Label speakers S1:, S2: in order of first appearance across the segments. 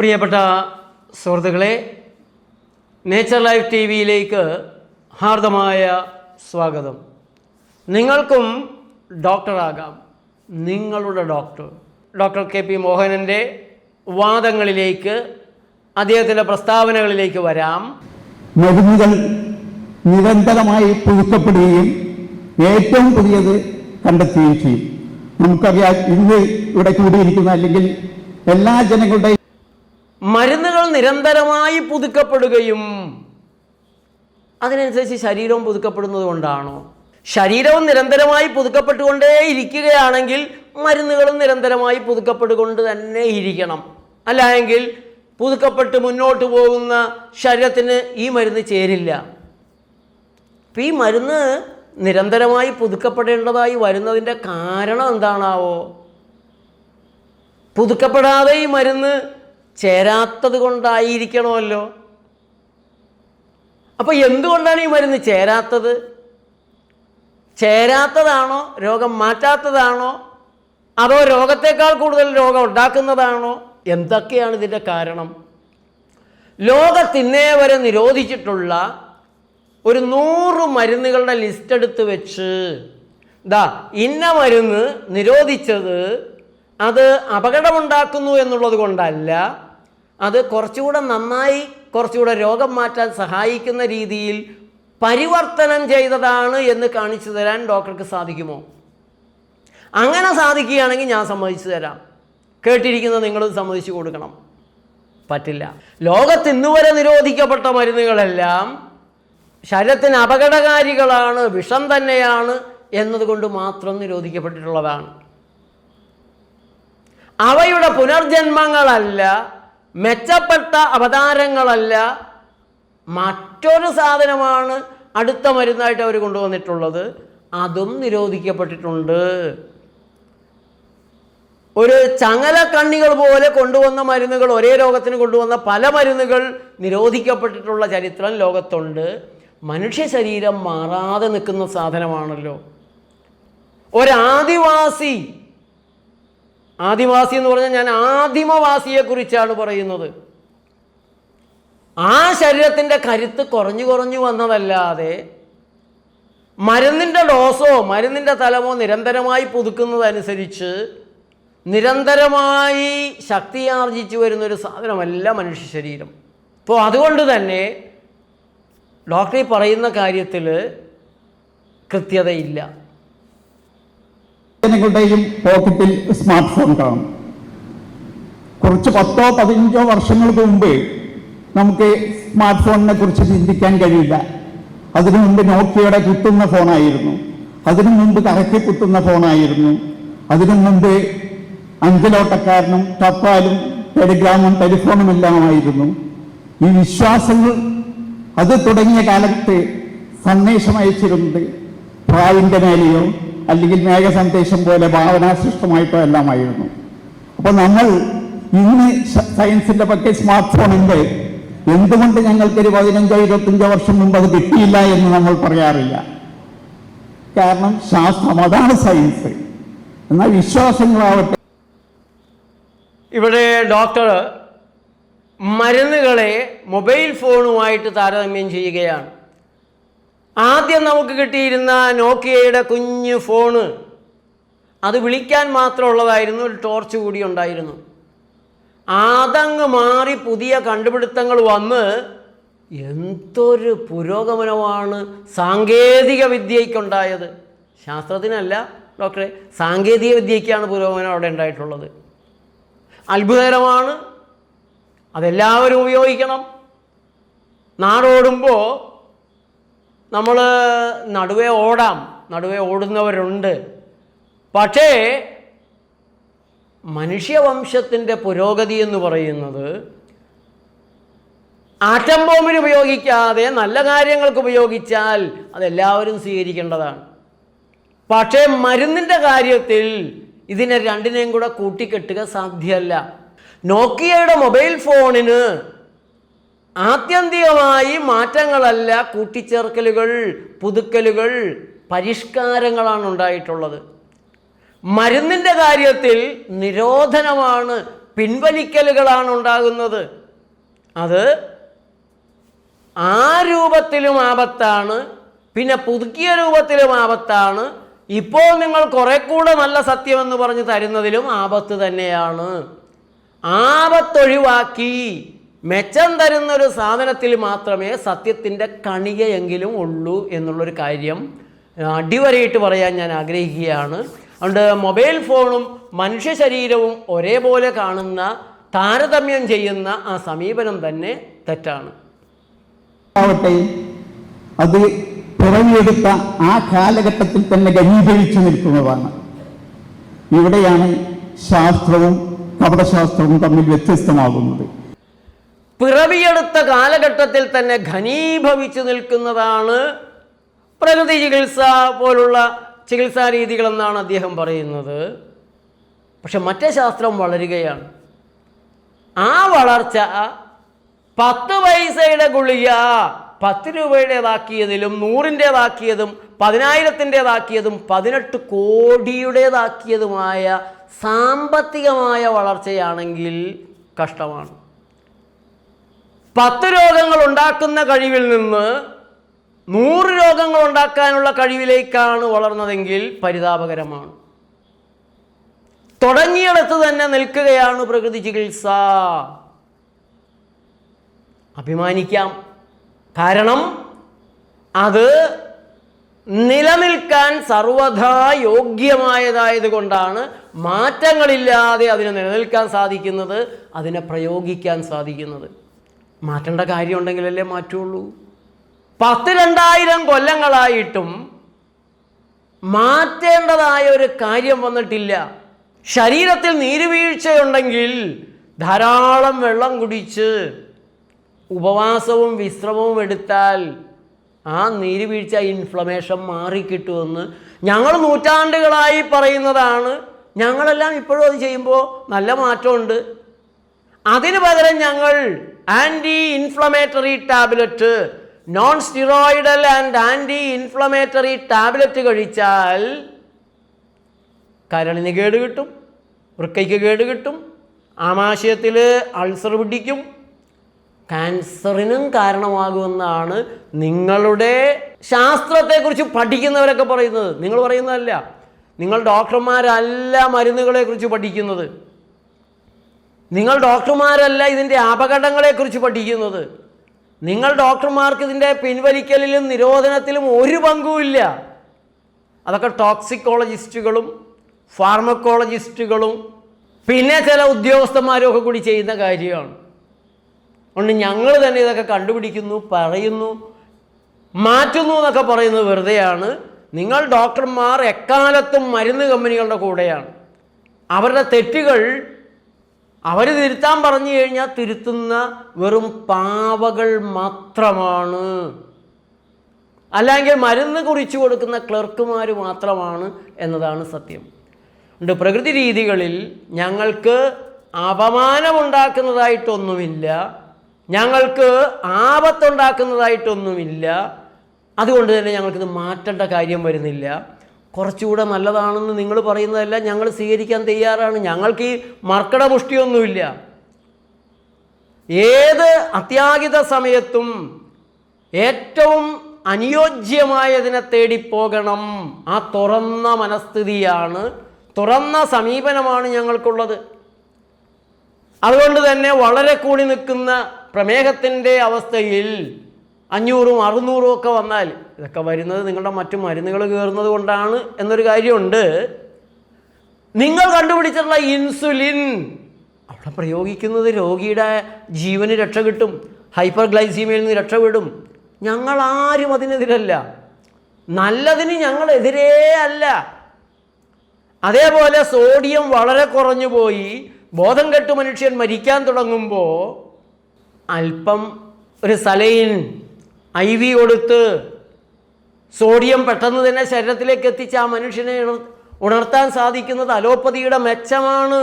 S1: പ്രിയപ്പെട്ട സുഹൃത്തുക്കളെ nature life T വിയിലേക്ക് ഹാർദമായ സ്വാഗതം. നിങ്ങൾക്കും ഡോക്ടറാകാം. നിങ്ങളുടെ ഡോക്ടർ. ഡോക്ടർ കെ പി മോഹനന്റെ വാദങ്ങളിലേക്ക് അദ്ദേഹത്തിന്റെ പ്രസ്താവനകളിലേക്ക് വരാം.
S2: മരുന്നുകൾ നിരന്തരമായി പുതുക്കപ്പെടുകയും ഏറ്റവും പുതിയത് കണ്ടെത്തുകയും ചെയ്യും. നമുക്കറിയാം ഇന്ന് ഇവിടെ കൂടിയിരിക്കുന്ന അല്ലെങ്കിൽ എല്ലാ ജനങ്ങളുടെയും
S1: മരുന്നുകൾ നിരന്തരമായി പുതുക്കപ്പെടുകയും അതിനനുസരിച്ച് ശരീരവും പുതുക്കപ്പെടുന്നത് കൊണ്ടാണോ? ശരീരവും നിരന്തരമായി പുതുക്കപ്പെട്ടുകൊണ്ടേ ഇരിക്കുകയാണെങ്കിൽ മരുന്നുകളും നിരന്തരമായി പുതുക്കപ്പെട്ടുകൊണ്ട് തന്നെ ഇരിക്കണം. അല്ലായെങ്കിൽ പുതുക്കപ്പെട്ട് മുന്നോട്ട് പോകുന്ന ശരീരത്തിന് ഈ മരുന്ന് ചേരില്ല. അപ്പം ഈ മരുന്ന് നിരന്തരമായി പുതുക്കപ്പെടേണ്ടതായി വരുന്നതിന്റെ കാരണം എന്താണാവോ? പുതുക്കപ്പെടാതെ ഈ മരുന്ന് ചേരാത്തത് കൊണ്ടായിരിക്കണമല്ലോ. അപ്പോൾ എന്തുകൊണ്ടാണ് ഈ മരുന്ന് ചേരാത്തത്? ചേരാത്തതാണോ? രോഗം മാറ്റാത്തതാണോ? അതോ രോഗത്തേക്കാൾ കൂടുതൽ രോഗം ഉണ്ടാക്കുന്നതാണോ? എന്തൊക്കെയാണ് ഇതിന്റെ കാരണം? ലോകത്തിന്നേ വരെ നിരോധിച്ചിട്ടുള്ള ഒരു നൂറ് മരുന്നുകളുടെ ലിസ്റ്റ് എടുത്ത് വെച്ച് ദാ ഇന്ന മരുന്ന് നിരോധിച്ചത് അത് അപകടമുണ്ടാക്കുന്നു എന്നുള്ളത് കൊണ്ടല്ല അത് കുറച്ചുകൂടെ നന്നായി കുറച്ചുകൂടെ രോഗം മാറ്റാൻ സഹായിക്കുന്ന രീതിയിൽ പരിവർത്തനം ചെയ്തതാണ് എന്ന് കാണിച്ചു തരാൻ ഡോക്ടർക്ക് സാധിക്കുമോ? അങ്ങനെ സാധിക്കുകയാണെങ്കിൽ ഞാൻ സമ്മതിച്ചു തരാം. കേട്ടിരിക്കുന്ന നിങ്ങളും സമ്മതിച്ചു കൊടുക്കണം. പറ്റില്ല. ലോകത്ത് ഇന്നുവരെ നിരോധിക്കപ്പെട്ട മരുന്നുകളെല്ലാം ശരീരത്തിന് അപകടകാരികളാണ് വിഷം തന്നെയാണ് എന്നതുകൊണ്ട് മാത്രം നിരോധിക്കപ്പെട്ടിട്ടുള്ളതാണ്. അവയുടെ പുനർജന്മങ്ങളല്ല മെച്ചപ്പെട്ട അവതാരങ്ങളല്ല മറ്റൊരു സാധനമാണ് അടുത്ത മരുന്നായിട്ട് അവർ കൊണ്ടുവന്നിട്ടുള്ളത്. അതും നിരോധിക്കപ്പെട്ടിട്ടുണ്ട്. ഒരു ചങ്ങല കണ്ണികൾ പോലെ കൊണ്ടുവന്ന മരുന്നുകൾ ഒരേ രോഗത്തിന് കൊണ്ടുവന്ന പല മരുന്നുകൾ നിരോധിക്കപ്പെട്ടിട്ടുള്ള ചരിത്രം ലോകത്തുണ്ട്. മനുഷ്യ ശരീരം മാറാതെ നിൽക്കുന്ന സാധനമാണല്ലോ. ഒരാദിവാസി ആദിവാസി എന്ന് പറഞ്ഞാൽ ഞാൻ ആദിമവാസിയെക്കുറിച്ചാണ് പറയുന്നത്. ആ ശരീരത്തിന്റെ കരുത്ത് കുറഞ്ഞു കുറഞ്ഞു വന്നതല്ലാതെ മരുന്നിന്റെ ഡോസോ മരുന്നിന്റെ തലമോ നിരന്തരമായി പുതുക്കുന്നതനുസരിച്ച് നിരന്തരമായി ശക്തിയാർജിച്ചു വരുന്നൊരു സാധനമല്ല മനുഷ്യ ശരീരം. അപ്പോൾ അതുകൊണ്ട് തന്നെ ഡോക്ടറി പറയുന്ന കാര്യത്തിൽ കൃത്യതയില്ല.
S2: ജനങ്ങളുടെയും പോക്കറ്റിൽ സ്മാർട്ട് ഫോൺ കാണും. കുറച്ച് പത്തോ പതിനഞ്ചോ വർഷങ്ങൾക്ക് മുമ്പ് നമുക്ക് സ്മാർട്ട് ഫോണിനെ കുറിച്ച് ചിന്തിക്കാൻ കഴിയില്ല. അതിനു മുമ്പ് നോക്കിയയുടെ കുത്തുന്ന ഫോണായിരുന്നു അതിനു മുമ്പ് കറക്കി കുത്തുന്ന ഫോണായിരുന്നു അതിനു മുമ്പ് അഞ്ചലോട്ടക്കാരനും ടപ്പാലും ടെലിഗ്രാമും ടെലിഫോണും എല്ലാമായിരുന്നു. ഈ വിശ്വാസങ്ങൾ അത് തുടങ്ങിയ കാലത്ത് സന്ദേശം അയച്ചിരുന്നത് പ്രാവിന്റെ മേലെയോ അല്ലെങ്കിൽ മേഘ സന്ദേശം പോലെ ഭാവനാസൃഷ്ടമായിട്ടോ എല്ലാമായിരുന്നു. അപ്പോൾ നമ്മൾ ഇന്ന് സയൻസിന്റെ പക്കൽ സ്മാർട്ട് ഫോൺ ഉണ്ട് എന്തുകൊണ്ട് ഞങ്ങൾക്കൊരു പതിനഞ്ചോ ഇരുപത്തഞ്ചോ വർഷം മുമ്പ് അത് കിട്ടിയില്ല എന്ന് നമ്മൾ പറയാറില്ല. കാരണം ശാസ്ത്രം അതാണ് സയൻസ്. എന്നാൽ വിശ്വാസങ്ങളാവട്ടെ.
S1: ഇവിടെ ഡോക്ടർ മരുന്നുകളെ മൊബൈൽ ഫോണുമായിട്ട് താരതമ്യം ചെയ്യുകയാണ്. ആദ്യം നമുക്ക് കിട്ടിയിരുന്ന നോക്കിയയുടെ കുഞ്ഞു ഫോണ്. അത് വിളിക്കാൻ മാത്രമുള്ളതായിരുന്നു ഒരു ടോർച്ച് കൂടി ഉണ്ടായിരുന്നു. അതങ്ങ് മാറി പുതിയ കണ്ടുപിടുത്തങ്ങൾ വന്ന് എന്തൊരു പുരോഗമനമാണ് സാങ്കേതിക വിദ്യയ്ക്കുണ്ടായത്. ശാസ്ത്രത്തിനല്ല ഡോക്ടറെ സാങ്കേതിക വിദ്യയ്ക്കാണ് പുരോഗമനം അവിടെ ഉണ്ടായിട്ടുള്ളത്. അത്ഭുതകരമാണ്. അതെല്ലാവരും ഉപയോഗിക്കണം. നാടോടുമ്പോൾ നമ്മൾ നടുവേ ഓടാം നടുവേ ഓടുന്നവരുണ്ട്. പക്ഷേ മനുഷ്യവംശത്തിന്റെ പുരോഗതി എന്ന് പറയുന്നത് ആറ്റം ബോംബിന് ഉപയോഗിക്കാതെ നല്ല കാര്യങ്ങൾക്ക് ഉപയോഗിച്ചാൽ അതെല്ലാവരും സ്വീകരിക്കേണ്ടതാണ്. പക്ഷേ മരുന്നിന്റെ കാര്യത്തിൽ ഇതിനെ രണ്ടിനെയും കൂടെ കൂട്ടിക്കെട്ടുക സാധ്യമല്ല. നോക്കിയയുടെ മൊബൈൽ ഫോണിന് ആത്യന്തികമായി മാറ്റങ്ങളല്ല കൂട്ടിച്ചേർക്കലുകൾ പുതുക്കലുകൾ പരിഷ്കാരങ്ങളാണ് ഉണ്ടായിട്ടുള്ളത്. മരുന്നിന്റെ കാര്യത്തിൽ നിരോധനമാണ് പിൻവലിക്കലുകളാണ് ഉണ്ടാകുന്നത്. അത് ആ രൂപത്തിലും ആപത്താണ് പിന്നെ പുതുക്കിയ രൂപത്തിലും ആപത്താണ്. ഇപ്പോൾ നിങ്ങൾ കുറെ കൂടെ നല്ല സത്യമെന്ന് പറഞ്ഞ് തരുന്നതിലും ആപത്ത് തന്നെയാണ്. ആപത്തൊഴിവാക്കി മെച്ചം തരുന്ന ഒരു സാധനത്തിൽ മാത്രമേ സത്യത്തിന്റെ കണികയെങ്കിലും ഉള്ളൂ എന്നുള്ളൊരു കാര്യം അടിവരയിട്ട് പറയാൻ ഞാൻ ആഗ്രഹിക്കുകയാണ്. അതുകൊണ്ട് മൊബൈൽ ഫോണും മനുഷ്യ ശരീരവും ഒരേപോലെ കാണുന്ന താരതമ്യം ചെയ്യുന്ന ആ സമീപനം തന്നെ തെറ്റാണ്.
S2: ആവട്ടെ അത് പിറവിയെടുത്ത ആ കാലഘട്ടത്തിൽ തന്നെ ഘനീഭവിച്ചു നിൽക്കുന്നതാണ്. ഇവിടെയാണ് ശാസ്ത്രവും കപടശാസ്ത്രവും തമ്മിൽ വ്യത്യസ്തമാകുന്നത്.
S1: പിറവിയെടുത്ത കാലഘട്ടത്തിൽ തന്നെ ഘനീഭവിച്ചു നിൽക്കുന്നതാണ് പ്രകൃതി ചികിത്സ പോലുള്ള ചികിത്സാ രീതികളെന്നാണ് അദ്ദേഹം പറയുന്നത്. പക്ഷെ മറ്റേ ശാസ്ത്രം വളരുകയാണ്. ആ വളർച്ച പത്ത് പൈസയുടെ ഗുളിക പത്ത് രൂപയുടേതാക്കിയതിലും നൂറിന്റേതാക്കിയതും പതിനായിരത്തിന്റേതാക്കിയതും പതിനെട്ട് കോടിയുടേതാക്കിയതുമായ സാമ്പത്തികമായ വളർച്ചയാണെങ്കിൽ കഷ്ടമാണ്. പത്ത് രോഗങ്ങൾ ഉണ്ടാക്കുന്ന കഴിവിൽ നിന്ന് നൂറ് രോഗങ്ങൾ ഉണ്ടാക്കാനുള്ള കഴിവിലേക്കാണ് വളർന്നതെങ്കിൽ പരിതാപകരമാണ്. തുടങ്ങിയിടത്ത് തന്നെ നിൽക്കുകയാണ് പ്രകൃതി ചികിത്സ. അഭിമാനിക്കാം. കാരണം അത് നിലനിൽക്കാൻ സർവഥാ യോഗ്യമായതായത് കൊണ്ടാണ് മാറ്റങ്ങളില്ലാതെ അതിനെ നിലനിൽക്കാൻ സാധിക്കുന്നത് അതിനെ പ്രയോഗിക്കാൻ സാധിക്കുന്നത്. മാറ്റേണ്ട കാര്യമുണ്ടെങ്കിലല്ലേ മാറ്റുള്ളൂ. പത്ത് രണ്ടായിരം കൊല്ലങ്ങളായിട്ടും മാറ്റേണ്ടതായ ഒരു കാര്യം വന്നിട്ടില്ല. ശരീരത്തിൽ നീരുവീഴ്ചയുണ്ടെങ്കിൽ ധാരാളം വെള്ളം കുടിച്ച് ഉപവാസവും വിശ്രമവും എടുത്താൽ ആ നീരുവീഴ്ച ഇൻഫ്ലമേഷൻ മാറിക്കിട്ടുമെന്ന് ഞങ്ങൾ നൂറ്റാണ്ടുകളായി പറയുന്നതാണ്. ഞങ്ങളെല്ലാം ഇപ്പോഴും അത് ചെയ്യുമ്പോൾ നല്ല മാറ്റമുണ്ട്. അതിന് പകരം ഞങ്ങൾ anti inflammatory tablet non steroidal and anti inflammatory tablet കഴിച്ചാൽ കരളിന് കേട് കിട്ടും വൃക്കയ്ക്ക് കേട് കിട്ടും ആമാശയത്തിൽ അൾസർ പിടിക്കും ക്യാൻസറിനും കാരണമാകുമെന്നാണ് നിങ്ങളുടെ ശാസ്ത്രത്തെക്കുറിച്ച് പഠിക്കുന്നവരൊക്കെ പറയുന്നത്. നിങ്ങൾ പറയുന്നതല്ല നിങ്ങൾ ഡോക്ടർമാരല്ല മരുന്നുകളെക്കുറിച്ച് പഠിക്കുന്നത്. നിങ്ങൾ ഡോക്ടർമാരല്ല ഇതിന്റെ അപകടങ്ങളെക്കുറിച്ച് പഠിക്കുന്നത്. നിങ്ങൾ ഡോക്ടർമാർക്ക് ഇതിന്റെ പിൻവലിക്കലിലും നിരോധനത്തിലും ഒരു പങ്കുമില്ല അതൊക്കെ ടോക്സിക്കോളജിസ്റ്റുകളും ഫാർമക്കോളജിസ്റ്റുകളും പിന്നെ ചില ഉദ്യോഗസ്ഥന്മാരൊക്കെ കൂടി ചെയ്യുന്ന കാര്യമാണ്. അതുകൊണ്ട് ഞങ്ങൾ തന്നെ ഇതൊക്കെ കണ്ടുപിടിക്കുന്നു പറയുന്നു മാറ്റുന്നു എന്നൊക്കെ പറയുന്നത് വെറുതെയാണ്. നിങ്ങൾ ഡോക്ടർമാർ എക്കാലത്തും മരുന്ന് കമ്പനികളുടെ കൂടെയാണ്. അവരുടെ തെറ്റുകൾ അവർ തിരുത്താൻ പറഞ്ഞു കഴിഞ്ഞാൽ തിരുത്തുന്ന വെറും പാവകൾ മാത്രമാണ്. അല്ലെങ്കിൽ മരുന്ന് കുറിച്ചു കൊടുക്കുന്ന ക്ലർക്കുമാർ മാത്രമാണ് എന്നതാണ് സത്യം. ഉണ്ട്. പ്രകൃതി രീതികളിൽ ഞങ്ങൾക്ക് അപമാനമുണ്ടാക്കുന്നതായിട്ടൊന്നുമില്ല. ഞങ്ങൾക്ക് ആപത്തുണ്ടാക്കുന്നതായിട്ടൊന്നുമില്ല. അതുകൊണ്ട് തന്നെ ഞങ്ങൾക്കിത് മാറ്റേണ്ട കാര്യം വരുന്നില്ല. കുറച്ചുകൂടെ നല്ലതാണെന്ന് നിങ്ങൾ പറയുന്നതെല്ലാം ഞങ്ങൾ സ്വീകരിക്കാൻ തയ്യാറാണ്. ഞങ്ങൾക്ക് ഈ മർക്കട പുഷ്ടിയൊന്നുമില്ല ഏത് അത്യാഹിത സമയത്തും ഏറ്റവും അനുയോജ്യമായതിനെ പോകണം ആ തുറന്ന മനസ്ഥിതിയാണ് തുറന്ന സമീപനമാണ് ഞങ്ങൾക്കുള്ളത്. അതുകൊണ്ട് തന്നെ വളരെ കൂടി നിൽക്കുന്ന പ്രമേഹത്തിന്റെ അവസ്ഥയിൽ അഞ്ഞൂറും അറുന്നൂറും ഒക്കെ വന്നാൽ ഇതൊക്കെ വരുന്നത് നിങ്ങളുടെ മറ്റു മരുന്നുകൾ കയറുന്നത് കൊണ്ടാണ് എന്നൊരു കാര്യമുണ്ട്. നിങ്ങൾ കണ്ടുപിടിച്ചിട്ടുള്ള ഇൻസുലിൻ. അവിടെ പ്രയോഗിക്കുന്നത് രോഗിയുടെ ജീവന് രക്ഷ കിട്ടും ഹൈപ്പർ ഗ്ലൈസീമിയയിൽ നിന്ന് രക്ഷപ്പെടും ഞങ്ങൾ ആരും അതിനെതിരല്ല. നല്ലതിന് ഞങ്ങൾ എതിരേ അല്ല. അതേപോലെ സോഡിയം വളരെ കുറഞ്ഞു പോയി. ബോധം കെട്ട് മനുഷ്യൻ മരിക്കാൻ തുടങ്ങുമ്പോൾ അല്പം ഒരു സലൈൻ ഐ വി കൊടുത്ത് സോഡിയം പെട്ടെന്ന് തന്നെ ശരീരത്തിലേക്ക് എത്തിച്ച് ആ മനുഷ്യനെ ഉണർത്താൻ സാധിക്കുന്നത് അലോപ്പതിയുടെ മെച്ചമാണ്.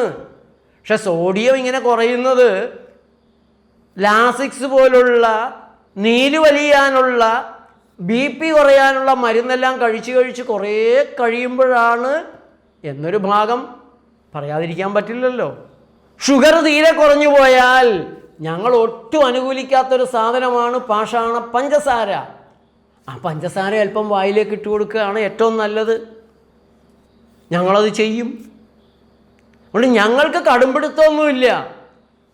S1: പക്ഷെ സോഡിയം ഇങ്ങനെ കുറയുന്നത് ലാസിക്സ് പോലുള്ള നീര് വലിയാനുള്ള ബി പി കുറയാനുള്ള മരുന്നെല്ലാം കഴിച്ച് കഴിച്ച് കുറേ കഴിയുമ്പോഴാണ് എന്നൊരു ഭാഗം പറയാതിരിക്കാൻ പറ്റില്ലല്ലോ. ഷുഗർ തീരെ കുറഞ്ഞു പോയാൽ ഞങ്ങൾ ഒട്ടും അനുകൂലിക്കാത്തൊരു സാധനമാണ് പാഷാണ പഞ്ചസാര. ആ പഞ്ചസാര അല്പം വായിലേക്ക് ഇട്ട് കൊടുക്കുകയാണ് ഏറ്റവും നല്ലത്. ഞങ്ങളത് ചെയ്യും. അതുകൊണ്ട് ഞങ്ങൾക്ക് കടുംപിടുത്തമൊന്നുമില്ല.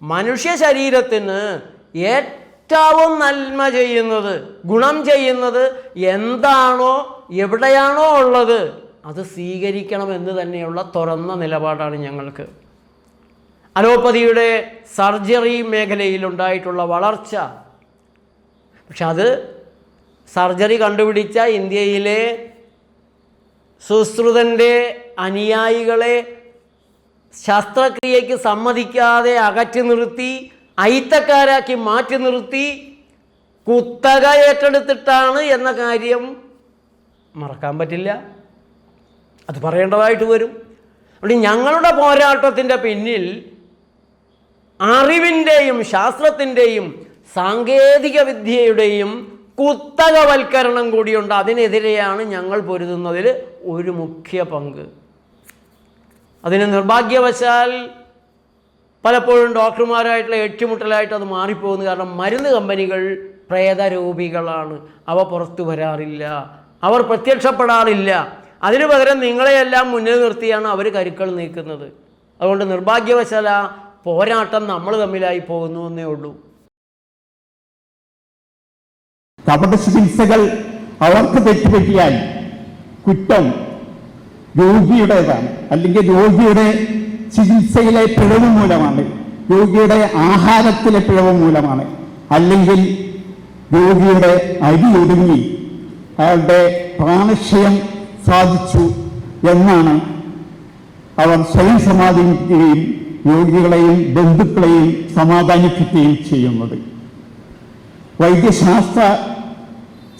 S1: മനുഷ്യ ശരീരത്തിന് ഏറ്റവും നന്മ ചെയ്യുന്നത് ഗുണം ചെയ്യുന്നത് എന്താണോ എവിടെയാണോ ഉള്ളത് അത് സ്വീകരിക്കണം എന്ന് തന്നെയുള്ള തുറന്ന നിലപാടാണ് ഞങ്ങൾക്ക്. അലോപ്പതിയുടെ സർജറി മേഖലയിലുണ്ടായിട്ടുള്ള വളർച്ച. പക്ഷെ അത് സർജറി കണ്ടുപിടിച്ച ഇന്ത്യയിലെ സുശ്രുതന്റെ അനുയായികളെ ശസ്ത്രക്രിയയ്ക്ക് സമ്മതിക്കാതെ അകറ്റി നിർത്തി അയിത്തക്കാരാക്കി മാറ്റി നിർത്തി കുത്തക ഏറ്റെടുത്തിട്ടാണ് എന്ന കാര്യം മറക്കാൻ പറ്റില്ല. അത് പറയേണ്ടതായിട്ട് വരും. അതുകൊണ്ട് ഞങ്ങളുടെ പോരാട്ടത്തിന്റെ പിന്നിൽ അറിവിന്റെയും ശാസ്ത്രത്തിന്റെയും സാങ്കേതിക വിദ്യയുടെയും കുത്തകവൽക്കരണം കൂടിയുണ്ട്. അതിനെതിരെയാണ് ഞങ്ങൾ പൊരുതുന്നതിൽ ഒരു മുഖ്യ പങ്ക്. അതിന് നിർഭാഗ്യവശാൽ പലപ്പോഴും ഡോക്ടർമാരായിട്ടുള്ള ഏറ്റുമുട്ടലായിട്ട് അത് മാറിപ്പോകുന്നു. കാരണം മരുന്ന് കമ്പനികൾ പ്രേതരൂപികളാണ് അവ പുറത്തു വരാറില്ല. അവർ പ്രത്യക്ഷപ്പെടാറില്ല. അതിനു പകരം നിങ്ങളെയെല്ലാം മുന്നിൽ നിർത്തിയാണ് അവർ കരുക്കൾ നീക്കുന്നത്. അതുകൊണ്ട് നിർഭാഗ്യവശാല പോരാട്ടം നമ്മൾ തമ്മിലായി പോകുന്നു എന്നേ ഉള്ളൂ.
S2: കപട ചികിത്സകൾ അവർക്ക് തെറ്റുപറ്റിയാൽ കുറ്റം രോഗിയുടേതാണ്. അല്ലെങ്കിൽ രോഗിയുടെ ചികിത്സയിലെ പിഴവ് മൂലമാണ് രോഗിയുടെ ആഹാരത്തിലെ പിഴവ് മൂലമാണ്. അല്ലെങ്കിൽ രോഗിയുടെ അരി ഒടുങ്ങി അയാളുടെ പ്രാണക്ഷയം സാധിച്ചു എന്നാണ് അവർ സ്വയം സമാധാനിക്കുകയും രോഗികളെയും ബന്ധുക്കളെയും സമാധാനിപ്പിക്കുകയും ചെയ്യുന്നത്. വൈദ്യശാസ്ത്ര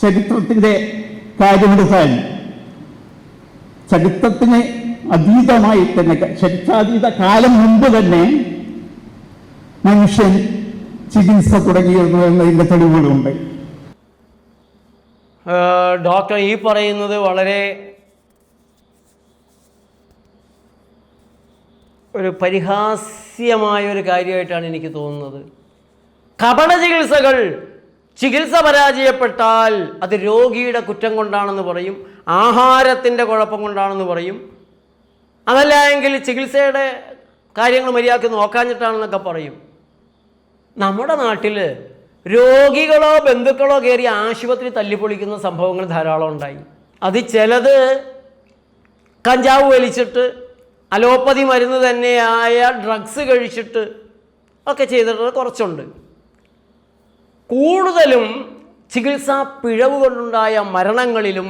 S2: ചരിത്രത്തിന്റെ കാര്യമെടുത്താൽ ചരിത്രത്തിന് അതീതമായി തന്നെ ചരിത്രാതീത കാലം മുമ്പ് തന്നെ മനുഷ്യൻ ചികിത്സ തുടങ്ങിയിരുന്നു എന്നതിന്റെ തെളിവുകളുണ്ട്.
S1: ഡോക്ടർ ഈ പറയുന്നത് വളരെ ഒരു പരിഹാസ്യമായ ഒരു കാര്യമായിട്ടാണ് എനിക്ക് തോന്നുന്നത്. കപട ചികിത്സകൾ ചികിത്സ പരാജയപ്പെട്ടാൽ അത് രോഗിയുടെ കുറ്റം കൊണ്ടാണെന്ന് പറയും ആഹാരത്തിന്റെ കുഴപ്പം കൊണ്ടാണെന്ന് പറയും. അതല്ല എങ്കിൽ ചികിത്സയുടെ കാര്യങ്ങൾ മര്യാദയ്ക്ക് നോക്കാഞ്ഞിട്ടാണെന്നൊക്കെ പറയും. നമ്മുടെ നാട്ടിൽ രോഗികളോ ബന്ധുക്കളോ കയറി ആശുപത്രി തല്ലിപ്പൊളിക്കുന്ന സംഭവങ്ങൾ ധാരാളം ഉണ്ടായി. അത് ചിലത് കഞ്ചാവ് വലിച്ചിട്ട് അലോപ്പതി മരുന്ന് തന്നെയായ ഡ്രഗ്സ് കഴിച്ചിട്ട് ഒക്കെ ചെയ്തിട്ടുള്ളത് കുറച്ചുണ്ട്. കൂടുതലും ചികിത്സാ പിഴവ് കൊണ്ടുണ്ടായ മരണങ്ങളിലും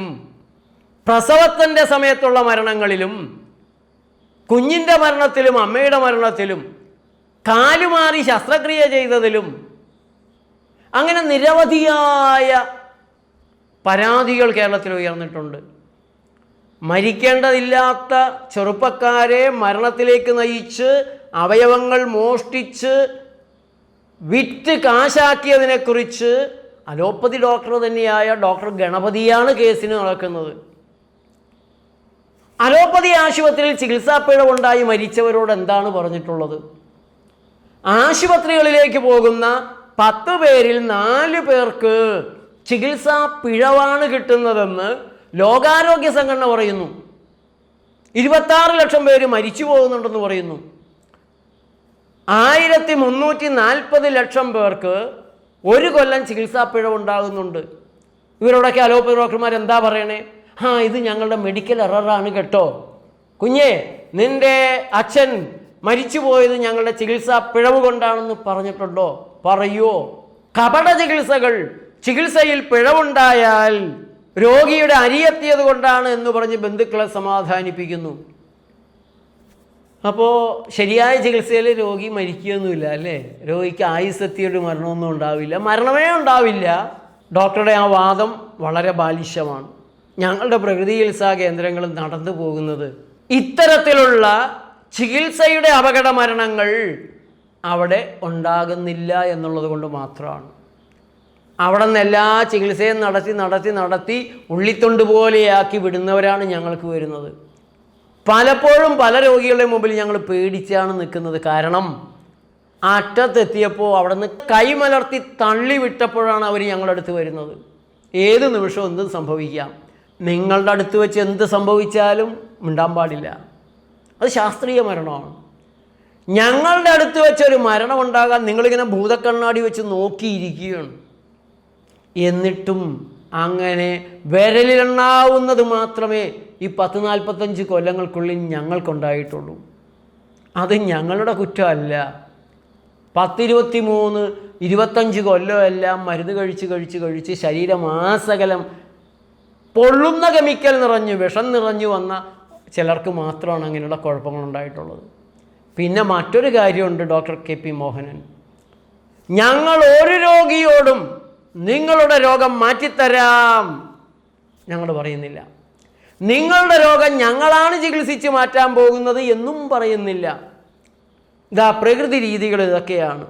S1: പ്രസവത്തിന്റെ സമയത്തുള്ള മരണങ്ങളിലും കുഞ്ഞിന്റെ മരണത്തിലും അമ്മയുടെ മരണത്തിലും കാലുമാറി ശസ്ത്രക്രിയ ചെയ്തതിലും അങ്ങനെ നിരവധിയായ പരാതികൾ കേരളത്തിൽ ഉയർന്നിട്ടുണ്ട്. മരിക്കേണ്ടതില്ലാത്ത ചെറുപ്പക്കാരെ മരണത്തിലേക്ക് നയിച്ച് അവയവങ്ങൾ മോഷ്ടിച്ച് വിറ്റ് കാശാക്കിയതിനെക്കുറിച്ച് അലോപ്പതി ഡോക്ടർ തന്നെയായ ഡോക്ടർ ഗണപതിയാണ് കേസിന് നടക്കുന്നത്. അലോപ്പതി ആശുപത്രിയിൽ ചികിത്സാ പിഴവുണ്ടായി മരിച്ചവരോട് എന്താണ് പറഞ്ഞിട്ടുള്ളത്? ആശുപത്രികളിലേക്ക് പോകുന്ന പത്ത് പേരിൽ നാല് പേർക്ക് ചികിത്സാ പിഴവാണ് കിട്ടുന്നതെന്ന് ലോകാരോഗ്യ സംഘടന പറയുന്നു. ഇരുപത്താറ് ലക്ഷം പേര് മരിച്ചു പോകുന്നുണ്ടെന്ന് പറയുന്നു. ആയിരത്തി മുന്നൂറ്റി നാൽപ്പത് ലക്ഷം പേർക്ക് ഒരു കൊല്ലം ചികിത്സാ പിഴവുണ്ടാകുന്നുണ്ട്. ഇവരോടൊക്കെ അലോപ്പതി ഡോക്ടർമാർ എന്താ പറയണേ? ആ ഇത് ഞങ്ങളുടെ മെഡിക്കൽ എററാണ് കേട്ടോ. കുഞ്ഞേ നിന്റെ അച്ഛൻ മരിച്ചു പോയത് ഞങ്ങളുടെ ചികിത്സാ പിഴവ് കൊണ്ടാണെന്ന് പറഞ്ഞിട്ടുണ്ടോ? പറയോ? കപട ചികിത്സകൾ ചികിത്സയിൽ പിഴവുണ്ടായാൽ രോഗിയുടെ അരിയെത്തിയത് കൊണ്ടാണ് എന്ന് പറഞ്ഞ് ബന്ധുക്കളെ സമാധാനിപ്പിക്കുന്നു. അപ്പോൾ ശരിയായ ചികിത്സയിൽ രോഗി മരിക്കുകയൊന്നുമില്ല അല്ലേ? രോഗിക്ക് ആയുസെത്തിയൊരു മരണമൊന്നും ഉണ്ടാവില്ല. മരണമേ ഉണ്ടാവില്ല. ഡോക്ടറുടെ ആ വാദം വളരെ ബാലിശമാണ്. ഞങ്ങളുടെ പ്രകൃതി ചികിത്സാ കേന്ദ്രങ്ങൾ നടന്നു പോകുന്നത് ഇത്തരത്തിലുള്ള ചികിത്സയുടെ അപകട മരണങ്ങൾ അവിടെ ഉണ്ടാകുന്നില്ല എന്നുള്ളത് കൊണ്ട് മാത്രമാണ്. അവിടെ നിന്ന് എല്ലാ ചികിത്സയും നടത്തി നടത്തി നടത്തി ഉള്ളിത്തൊണ്ട് പോലെയാക്കി വിടുന്നവരാണ് ഞങ്ങൾക്ക് വരുന്നത്. പലപ്പോഴും പല രോഗികളുടെ മുമ്പിൽ ഞങ്ങൾ പേടിച്ചാണ് നിൽക്കുന്നത്. കാരണം അറ്റത്തെത്തിയപ്പോൾ അവിടെ നിന്ന് കൈമലർത്തി തള്ളി വിട്ടപ്പോഴാണ് അവർ ഞങ്ങളുടെ അടുത്ത് വരുന്നത്. ഏത് നിമിഷവും എന്ത് സംഭവിക്കാം. നിങ്ങളുടെ അടുത്ത് വെച്ച് എന്ത് സംഭവിച്ചാലും മിണ്ടാൻ പാടില്ല. അത് ശാസ്ത്രീയ മരണമാണ്. ഞങ്ങളുടെ അടുത്ത് വെച്ചൊരു മരണം ഉണ്ടാകാൻ നിങ്ങളിങ്ങനെ ഭൂതക്കണ്ണാടി വെച്ച് നോക്കിയിരിക്കുകയാണ്. എന്നിട്ടും അങ്ങനെ വിരലിലെണ്ണാവുന്നത് മാത്രമേ ഈ പത്ത് നാൽപ്പത്തഞ്ച് കൊല്ലങ്ങൾക്കുള്ളിൽ ഞങ്ങൾക്കുണ്ടായിട്ടുള്ളൂ. അത് ഞങ്ങളുടെ കുറ്റമല്ല. പത്തിരുപത്തി മൂന്ന് ഇരുപത്തഞ്ച് കൊല്ലമെല്ലാം മരുന്ന് കഴിച്ച് കഴിച്ച് കഴിച്ച് ശരീരമാസകലം പൊള്ളുന്ന കെമിക്കൽ നിറഞ്ഞ് വിഷം നിറഞ്ഞു വന്ന ചിലർക്ക് മാത്രമാണ് അങ്ങനെയുള്ള കുഴപ്പങ്ങളുണ്ടായിട്ടുള്ളത്. പിന്നെ മറ്റൊരു കാര്യമുണ്ട് ഡോക്ടർ കെ പി മോഹനൻ. ഞങ്ങൾ ഒരു രോഗിയോടും നിങ്ങളുടെ രോഗം മാറ്റിത്തരാം. ഞങ്ങൾ പറയുന്നില്ല. നിങ്ങളുടെ രോഗം ഞങ്ങളാണ് ചികിത്സിച്ച് മാറ്റാൻ പോകുന്നത് എന്നും പറയുന്നില്ല. ഇതാ പ്രകൃതി രീതികൾ ഇതൊക്കെയാണ്.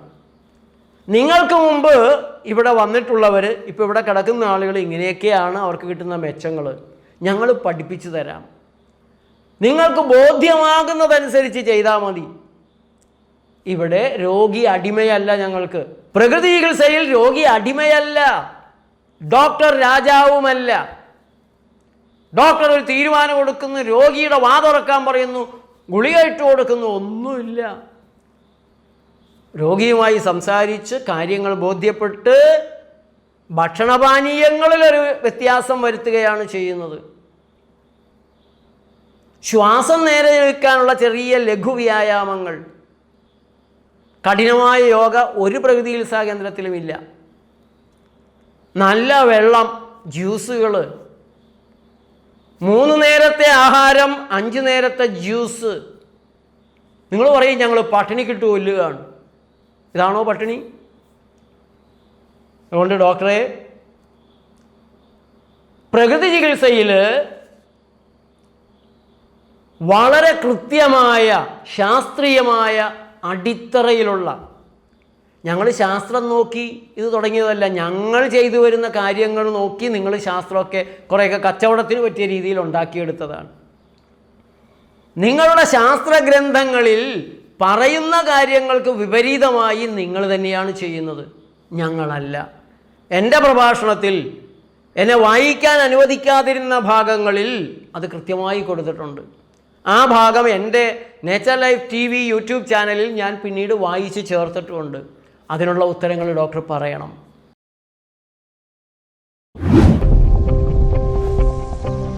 S1: നിങ്ങൾക്ക് മുമ്പ് ഇവിടെ വന്നിട്ടുള്ളവർ ഇപ്പോൾ ഇവിടെ കിടക്കുന്ന ആളുകൾ ഇങ്ങനെയൊക്കെയാണ് അവർക്ക് കിട്ടുന്ന മെച്ചങ്ങൾ ഞങ്ങൾ പഠിപ്പിച്ചു തരാം. നിങ്ങൾക്ക് ബോധ്യമാകുന്നതനുസരിച്ച് ചെയ്താൽ മതി. ഇവിടെ രോഗി അടിമയല്ല ഞങ്ങൾക്ക്. പ്രകൃതി ചികിത്സയിൽ രോഗി അടിമയല്ല. ഡോക്ടർ രാജാവുമല്ല. ഡോക്ടർ ഒരു തീരുമാനം കൊടുക്കുന്നു രോഗിയുടെ വാതുറക്കാൻ പറയുന്നു ഗുളിക ഇട്ട് കൊടുക്കുന്നു ഒന്നുമില്ല. രോഗിയുമായി സംസാരിച്ച് കാര്യങ്ങൾ ബോധ്യപ്പെട്ട് ഭക്ഷണപാനീയങ്ങളിലൊരു വ്യത്യാസം വരുത്തുകയാണ് ചെയ്യുന്നത്. ശ്വാസം നേരെ നിൽക്കാനുള്ള ചെറിയ ലഘു വ്യായാമങ്ങൾ കഠിനമായ യോഗ ഒരു പ്രകൃതി ചികിത്സാ കേന്ദ്രത്തിലുമില്ല നല്ല വെള്ളം ജ്യൂസുകൾ മൂന്ന് നേരത്തെ ആഹാരം അഞ്ച് നേരത്തെ ജ്യൂസ്. നിങ്ങൾ പറയും ഞങ്ങൾ പട്ടിണിക്കിട്ട് കൊല്ലുകയാണ്. ഇതാണോ പട്ടിണി? അതുകൊണ്ട് ഡോക്ടറെ പ്രകൃതി ചികിത്സയിൽ വളരെ കൃത്യമായ ശാസ്ത്രീയമായ അടിത്തറയിലുള്ള. ഞങ്ങൾ ശാസ്ത്രം നോക്കി ഇത് തുടങ്ങിയതല്ല. ഞങ്ങൾ ചെയ്തു വരുന്ന കാര്യങ്ങൾ നോക്കി നിങ്ങൾ ശാസ്ത്രമൊക്കെ കുറേയൊക്കെ കച്ചവടത്തിന് പറ്റിയ രീതിയിൽ ഉണ്ടാക്കിയെടുത്തതാണ്. നിങ്ങളുടെ ശാസ്ത്രഗ്രന്ഥങ്ങളിൽ പറയുന്ന കാര്യങ്ങൾക്ക് വിപരീതമായി നിങ്ങൾ തന്നെയാണ് ചെയ്യുന്നത്. ഞങ്ങളല്ല. എന്റെ പ്രഭാഷണത്തിൽ എന്നെ വായിക്കാൻ അനുവദിക്കാതിരുന്ന ഭാഗങ്ങളിൽ അത് കൃത്യമായി കൊടുത്തിട്ടുണ്ട്. ആ ഭാഗം എന്റെ nature life T V YouTube ചാനലിൽ ഞാൻ പിന്നീട് വായിച്ച് ചേർത്തിട്ടുമുണ്ട് അതിനുള്ള ഉത്തരങ്ങൾ ഡോക്ടർ പറയണം.